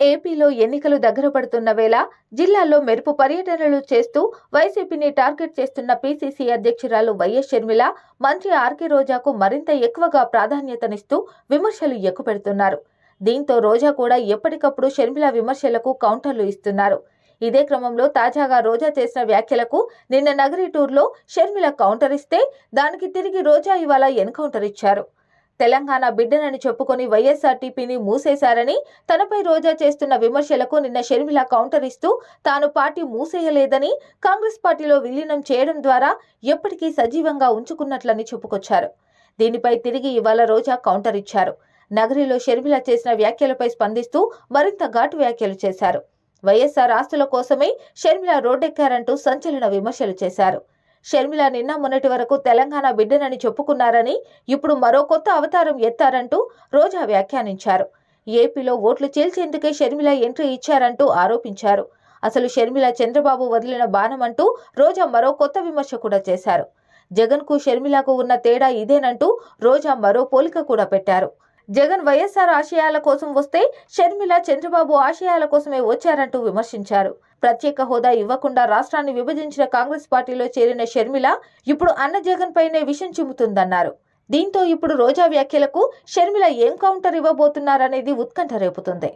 ఏపీలో ఎన్నికలు దగ్గర పడుతున్న వేళ జిల్లాలో మెరుపు పర్యటనలు చేస్తూ వైసీపీని టార్గెట్ చేస్తున్న పీసీసీ అధ్యక్షురాలు వైఎస్ షర్మిల మంత్రి ఆర్కే రోజాకు మరింత ఎక్కువగా ప్రాధాన్యతనిస్తూ విమర్శలు ఎక్కుపెడుతున్నారు. దీంతో రోజా కూడా ఎప్పటికప్పుడు షర్మిల విమర్శలకు కౌంటర్లు ఇస్తున్నారు. ఇదే క్రమంలో తాజాగా రోజా చేసిన వ్యాఖ్యలకు నిన్న నగరి టూర్లో షర్మిల కౌంటర్ ఇస్తే దానికి తిరిగి రోజా ఇవాళ ఎన్కౌంటర్ ఇచ్చారు. తెలంగాణ బిడ్డనని చెప్పుకొని వైఎస్ఆర్టీపీని మూసేశారని తనపై రోజా చేస్తున్న విమర్శలకు నిన్న షర్మిల కౌంటర్ ఇస్తూ తాను పార్టీ మూసేయలేదని కాంగ్రెస్ పార్టీలో విలీనం చేయడం ద్వారా ఎప్పటికీ సజీవంగా ఉంచుకున్నట్లని చెప్పుకొచ్చారు. దీనిపై తిరిగి ఇవాళ రోజా కౌంటర్ ఇచ్చారు. నగరిలో షర్మిల చేసిన వ్యాఖ్యలపై స్పందిస్తూ మరింత ఘాటు వ్యాఖ్యలు చేశారు. వైఎస్ఆర్ ఆస్తుల కోసమే షర్మిల రోడ్డెక్కారంటూ సంచలన విమర్శలు చేశారు. షర్మిల నిన్న మొన్నటి వరకు తెలంగాణ బిడ్డనని చెప్పుకున్నారని ఇప్పుడు మరో కొత్త అవతారం ఎత్తారంటూ రోజా వ్యాఖ్యానించారు. ఏపీలో ఓట్లు చేల్చేందుకే షర్మిల ఎంట్రీ ఇచ్చారంటూ ఆరోపించారు. అసలు షర్మిల చంద్రబాబు వదిలిన బాణమంటూ రోజా మరో కొత్త విమర్శ కూడా చేశారు. జగన్కు షర్మిలకు ఉన్న తేడా ఇదేనంటూ రోజా మరో పోలిక కూడా పెట్టారు. జగన్ వైఎస్ఆర్ ఆశయాల కోసం వస్తే షర్మిల చంద్రబాబు ఆశయాల కోసమే వచ్చారంటూ విమర్శించారు. ప్రత్యేక హోదా ఇవ్వకుండా రాష్ట్రాన్ని విభజించిన కాంగ్రెస్ పార్టీలో చేరిన షర్మిల ఇప్పుడు అన్న జగన్ పైనే విషం చిమ్ముతుందన్నారు. దీంతో ఇప్పుడు రోజా వ్యాఖ్యలకు షర్మిల ఏం కౌంటర్ ఇవ్వబోతున్నారనేది ఉత్కంఠ రేపుతుంది.